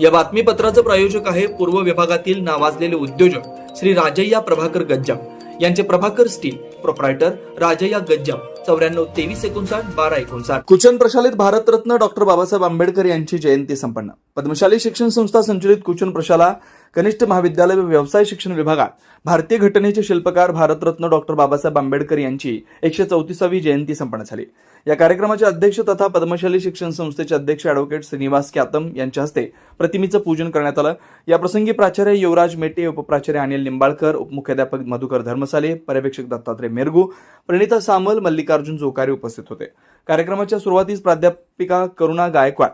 या बातमीपत्राचं प्रायोजक आहे पूर्व विभागातील नावाजलेले उद्योजक श्री राजय्या प्रभाकर गज्जाम. यांचे प्रभाकर स्टील प्रोप्रायटर राजय्या गज्जाम. चौऱ्याण्णव तेवीस एकोणसाठ बारा एकोणसाठ. कुचन प्रशालेत भारतरत्न डॉक्टर बाबासाहेब आंबेडकर यांची जयंती संपन्न. पद्मशाली शिक्षण संस्था संचलित कुचन प्रशाला कनिष्ठ महाविद्यालय व व्यवसाय शिक्षण विभागात भारतीय घटनेचे शिल्पकार भारतरत्न डॉक्टर बाबासाहेब आंबेडकर यांची एकशे चौतीसावी जयंती संपन्न झाली. या कार्यक्रमाचे अध्यक्ष तथा पद्मशाली शिक्षण संस्थेचे अध्यक्ष अॅडव्होकेट श्रीनिवास क्यातम यांच्या हस्ते प्रतिमेचं पूजन करण्यात आलं. या प्रसंगी प्राचार्य युवराज मेटे उपप्राचार्य अनिल निंबाळकर उपमुख्याध्यापक मधुकर धर्मसाले पर्यवेक्षक दत्तात्रय मेरगू प्रणिता सामल मल्लिकार्जुन जोकारे उपस्थित होते. कार्यक्रमाच्या सुरुवातीस प्राध्यापिका करुणा गायकवाड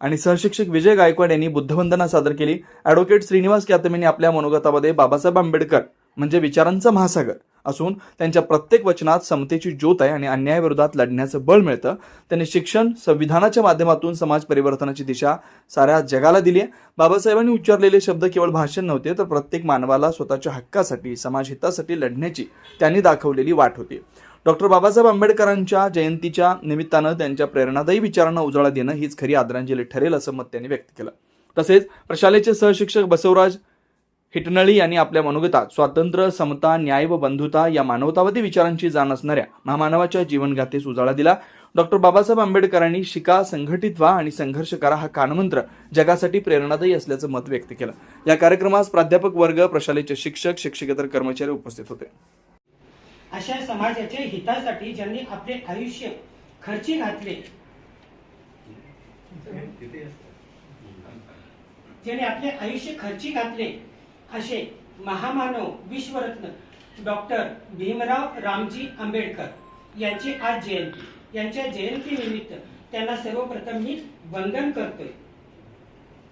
आणि सहशिक्षक विजय गायकवाड यांनी बुद्धवंदना सादर केली. अॅडव्होकेट श्रीनिवास क्यातम यांनी आपल्या मनोगतामध्ये बाबासाहेब आंबेडकर म्हणजे विचारांचा महासागर असून त्यांच्या प्रत्येक वचनात समतेची ज्योत आहे आणि अन्यायाविरोधात लढण्याचं बळ मिळतं. त्यांनी शिक्षण संविधानाच्या माध्यमातून समाज परिवर्तनाची दिशा साऱ्या जगाला दिली आहे. बाबासाहेबांनी उच्चारलेले शब्द केवळ भाषण नव्हते तर प्रत्येक मानवाला स्वतःच्या हक्कासाठी समाज हितासाठी लढण्याची त्यांनी दाखवलेली वाट होती. डॉक्टर बाबासाहेब आंबेडकरांच्या जयंतीच्या निमित्तानं त्यांच्या प्रेरणादायी विचारांना उजाळा देणं हीच खरी आदरांजली ठरेल असं मत त्यांनी व्यक्त केलं. तसेच प्रशालेचे सहशिक्षक बसवराज हिटनळी यांनी आपल्या मनोगतात स्वातंत्र्य समता न्याय व बंधुता या मानवतावादी विचारांची जाण असणाऱ्या महामानवाच्या जीवनगाथेस उजाळा दिला. डॉक्टर बाबासाहेब आंबेडकरांनी शिका संघटित व्हा आणि संघर्ष करा हा कानमंत्र जगासाठी प्रेरणादायी असल्याचं मत व्यक्त केलं. या कार्यक्रमास प्राध्यापक वर्ग प्रशालेचे शिक्षक शिक्षकेतर कर्मचारी उपस्थित होते. अशा समाजाच्या हितासाठी ज्यांनी आपले आयुष्य खर्ची घातले ज्यांनी आपले आयुष्य खर्ची घातले असे महामानव विश्वरत्न डॉक्टर भीमराव रामजी आंबेडकर यांची आज जयंती. यांच्या जयंतीनिमित्त त्यांना सर्वप्रथम मी वंदन करतोय.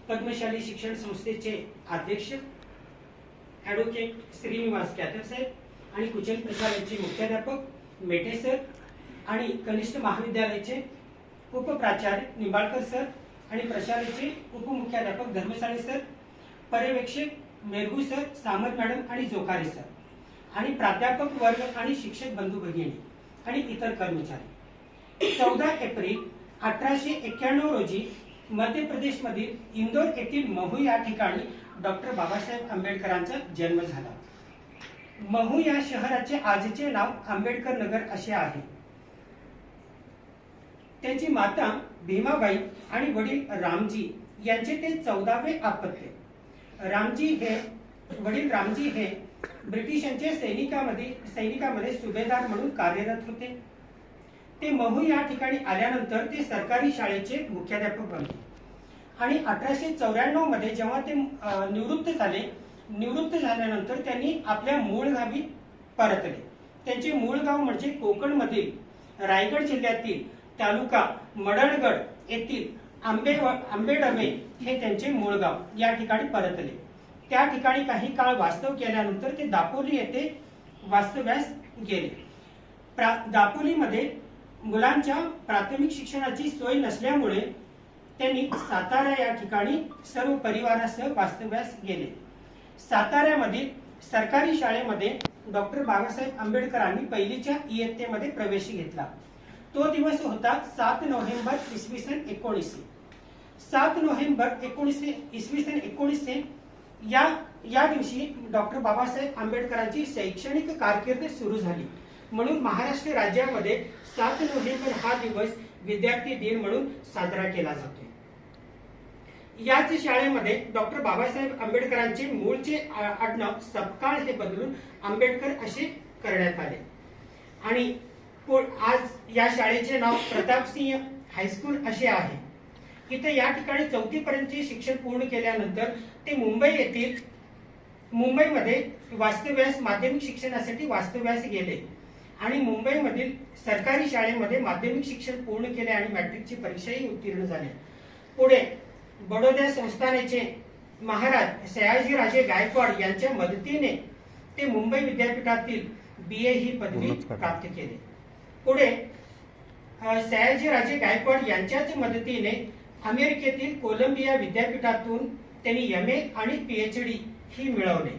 पद्मशाली शिक्षण संस्थेचे अध्यक्ष ॲडव्होकेट श्रीनिवास कॅथर साहेब आणि कुचन यांचे मुख्याध्यापक मेटे सर आणि कनिष्ठ महाविद्यालयाचे उपप्राचार्य निंबाळकर सर आणि प्रशालेचे उपमुख्याध्यापक धर्मसाळे सर पर्यवेक्षक मेरगू सर सामंत मॅडम आणि जोकारे सर आणि प्राध्यापक वर्ग आणि शिक्षक बंधू भगिनी आणि इतर कर्मचारी. चौदा एप्रिल अठराशे एक्क्याण्णव रोजी मध्य प्रदेशमधील इंदोर येथील महू या ठिकाणी डॉक्टर बाबासाहेब आंबेडकरांचा जन्म झाला. महू या शहराचे आजचे नाव आंबेडकर नगर असे आहे. त्यांची माता भीमाबाई आणि वडील रामजी यांचे ते चौदावे आपत्य रामजी हे वडील रामजी हे ब्रिटिशांच्या सैनिकामध्ये सैनिकामध्ये सुभेदार म्हणून कार्यरत होते. ते महू या ठिकाणी आल्यानंतर ते सरकारी शाळेचे मुख्याध्यापक बनले. आणि अठराशे चौऱ्याण्णवमध्ये जेव्हा ते निवृत्त झाले निवृत्त झाल्यानंतर त्यांनी आपल्या मूळ गावी परतले. त्यांचे मूळ गाव म्हणजे कोकणमधील रायगड जिल्ह्यातील तालुका मडणगड येथील आंबे आंबेडमे हे त्यांचे मूळ गाव या ठिकाणी परतले. त्या ठिकाणी काही काळ वास्तव केल्यानंतर ते दापोली येथे वास्तव्यास गेले. प्रा- दापोलीमध्ये मुलांच्या प्राथमिक शिक्षणाची सोय नसल्यामुळे त्यांनी सातारा या ठिकाणी सर्व परिवारासह वास्तव्यास गेले. साताऱ्यामधील सरकारी शाळेमध्ये डॉक्टर बाबासाहेब आंबेडकरांनी पहिलीच्या इयत्तेमध्ये प्रवेश घेतला. तो दिवस होता सात नोव्हेंबर इसवी सन एकोणीसशे सात नोव्हेंबर एकोणीसशे इसवी सन एकोणीसशे या या दिवशी डॉक्टर बाबासाहेब आंबेडकरांची शैक्षणिक कारकीर्द सुरू झाली. म्हणून महाराष्ट्र राज्यामध्ये सात नोव्हेंबर हा दिवस विद्यार्थी दिन म्हणून साजरा केला जातो याच शाळेमध्ये डॉक्टर बाबासाहेब आंबेडकरांचे मूळचे आडनाव सपकाळ हे बदलून आंबेडकर असे करण्यात आले. आणि आज या शाळेचे नाव प्रतापसिंह हायस्कूल असे आहे. इथे या ठिकाणी चौथी पर्यंतचे शिक्षण पूर्ण केल्यानंतर ते मुंबई येथील मुंबईमध्ये वास्तव्यास माध्यमिक शिक्षणासाठी वास्तव्यास गेले. आणि मुंबईमधील सरकारी शाळेमध्ये माध्यमिक शिक्षण पूर्ण केले आणि मॅट्रिकची परीक्षाही उत्तीर्ण झाले. पुढे बडोदा संस्थानाचे महाराज सयाजी राजे गायकवाड यांच्या मदतीने ते मुंबई विद्यापीठातील बी ए ही पदवी प्राप्त केली. पुढे अ, सयाजी राजे गायकवाड यांच्याच मदतीने अमेरिकेतील कोलंबिया विद्यापीठातून त्यांनी एम ए आणि पीएचडी ही मिळवले.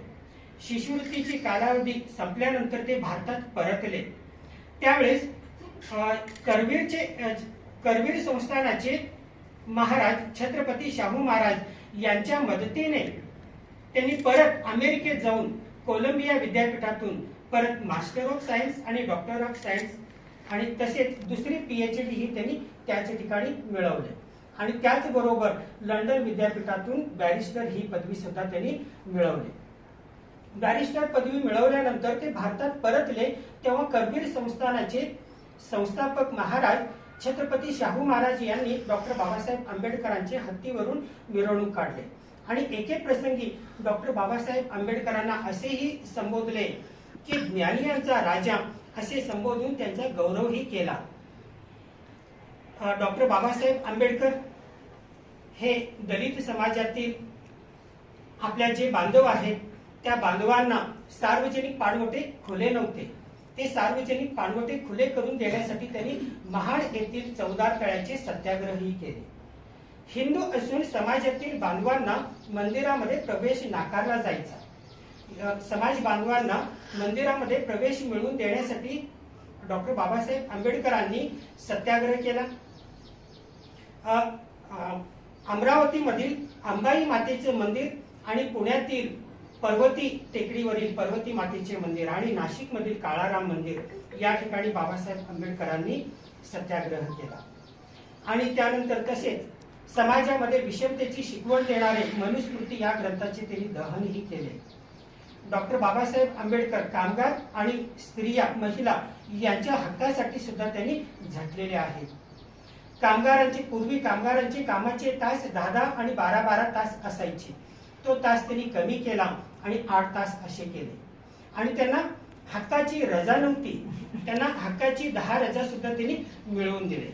शिष्यवृत्तीची कालावधी संपल्यानंतर ते भारतात परतले. त्यावेळेस करवीरचे करवीर संस्थानाचे महाराज छत्रपती शाहू महाराज यांच्या मदतीने त्यांनी परत अमेरिकेत जाऊन कोलंबिया विद्यापीठातून परत मास्टर ऑफ सायन्स आणि डॉक्टर ऑफ सायन्स आणि तसेच दुसरी पीएच डी ही त्यांनी त्याच ठिकाणी मिळवले. आणि त्याचबरोबर लंडन विद्यापीठातून बॅरिस्टर ही पदवी सुद्धा त्यांनी मिळवली. बॅरिस्टर पदवी मिळवल्यानंतर ते भारतात परतले तेव्हा कबीर संस्थानाचे संस्थापक महाराज छत्रपती शाहू महाराज यांनी डॉक्टर बाबासाहेब आंबेडकरांचे हत्तीवरून मिरवणूक काढले. आणि एके प्रसंगी डॉक्टर बाबासाहेब आंबेडकरांना असेही संबोधले की ज्ञानियांचा राजा असे संबोधून त्यांचा गौरवही केला. डॉक्टर बाबासाहेब आंबेडकर हे दलित समाजातील आपल्या जे बांधव आहेत त्या बांधवांना सार्वजनिक पाणवटे खुले नव्हते. ते सार्वजनिक पाणवटे खुले करून देण्यासाठी त्यांनी महाड येथील चौदार तळ्याचे सत्याग्रहही केले. हिंदू असून समाजातील बांधवांना मंदिरामध्ये प्रवेश नाकारला जायचा. समाज बांधवांना मंदिरामध्ये प्रवेश मिळवून देण्यासाठी डॉक्टर बाबासाहेब आंबेडकरांनी सत्याग्रह केला. अमरावतीमधील अंबाई मातेचे मंदिर आणि पुण्यातील पर्वती टेकडीवरील पर्वती मातेचे मंदिर आणि नाशिकमधील काळाराम मंदिर या ठिकाणी बाबासाहेब आंबेडकरांनी सत्याग्रह केला. आणि त्यानंतर तसेच समाजामध्ये विषमतेची शिकवण देणारे मनुस्मृती या ग्रंथाचे त्यांनी दहनही केले. डॉक्टर बाबासाहेब आंबेडकर कामगार आणि स्त्रिया महिला यांच्या हक्कासाठी सुद्धा त्यांनी झटलेले आहेत. कामगारांचे पूर्वी कामगारांचे कामाचे तास दहा दहा आणि बारा बारा तास असायचे. तो तास त्यांनी कमी केला आणि आठ तास असे केले. आणि त्यांना हक्काची रजा नव्हती. त्यांना हक्काची दहा रजा सुद्धा त्यांनी मिळवून दिले.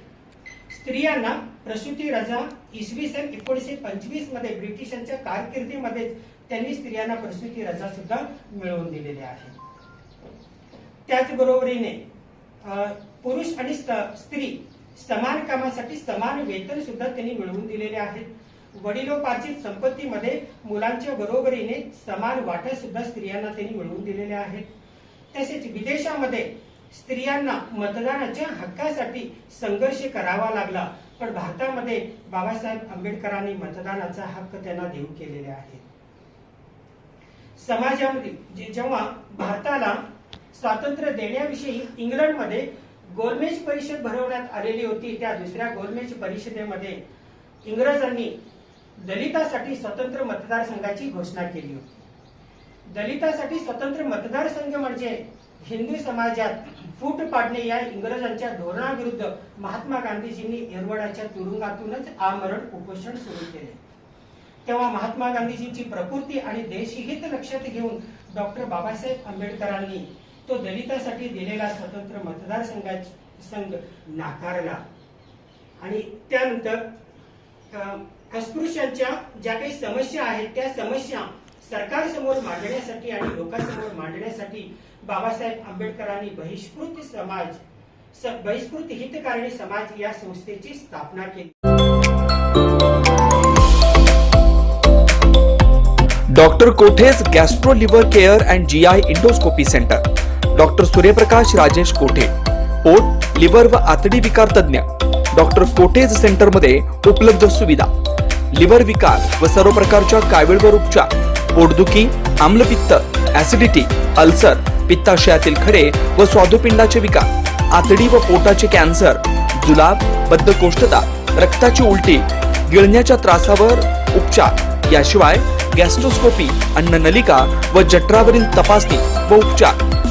स्त्रियांना प्रसूती रजा इसवी सन एकोणीसशे पंचवीसमध्ये ब्रिटिशांच्या कारकिर्दीमध्ये त्यांनी स्त्रियांना प्रसूती रजा सुद्धा मिळवून दिलेल्या आहे. त्याचबरोबरीने पुरुष आणि स्त्री समान कामासाठी समान वेतन सुद्धा त्यांनी मिळवून दिलेले आहेत. वडिलोपार्जित संपत्तीमध्ये मुलांच्या बरोबरीने समान वाटा सुद्धा स्त्रियांना त्यांनी मिळवून दिलेले आहेत. तसेच विदेशामध्ये स्त्रियांना मतदानाच्या हक्कासाठी संघर्ष करावा लागला पण भारतामध्ये बाबासाहेब आंबेडकरांनी मतदानाचा हक्क त्यांना देऊ केलेले आहे समाजामध्ये जेव्हा भारताला स्वातंत्र्य देण्याविषयी इंग्लंडमध्ये गोलमेज परिषद भरवण्यात आलेली होती त्या दुसऱ्या गोलमेज परिषदेमध्ये इंग्रजांनी दलितासाठी स्वतंत्र मतदारसंघाची घोषणा केली होती. दलितासाठी स्वतंत्र मतदारसंघ म्हणजे हिंदू समाजात फूट पाडणे या इंग्रजांच्या धोरणाविरुद्ध महात्मा गांधीजींनी येरवडाच्या तुरुंगातूनच आमरण उपोषण सुरू केले. तेव्हा महात्मा गांधीजींची प्रकृती आणि देशहित लक्षात घेऊन डॉक्टर बाबासाहेब आंबेडकरांनी तो दलितासाठी दिलेला स्वतंत्र मतदारसंघाचा संघ नाकारला. आणि त्यानंतर अस्पृश्यांच्या ज्या काही समस्या आहेत त्या समस्या सरकारसमोर मांडण्यासाठी आणि लोकांसमोर मांडण्यासाठी बाबासाहेब आंबेडकरांनी बहिष्कृत समाज बहिष्कृत हितकारणी समाज या संस्थेची स्थापना केली. Doctor Kothe's gastro liver care and G I endoscopy centre. Doctor Suryaprakash Rajesh Kothe? पोट लिव्हर व आतडी विकार तज्ञ डॉक्टर कोठेज सेंटरमध्ये उपलब्ध सुविधा. लिव्हर विकार व सर्व प्रकारच्या कावीळवर उपचार पोटदुखी आम्लपित्त ऍसिडिटी अल्सर पित्ताशयातील खडे व स्वादुपिंडाचे विकार. आतडी व पोटाचे कॅन्सर जुलाब बद्धकोष्ठता रक्ताची उलटी गिळण्याच्या त्रासावर उपचार. याशिवाय गॅस्ट्रोस्कोपी अन्ननलिका व जठरावरील तपासणी व उपचार.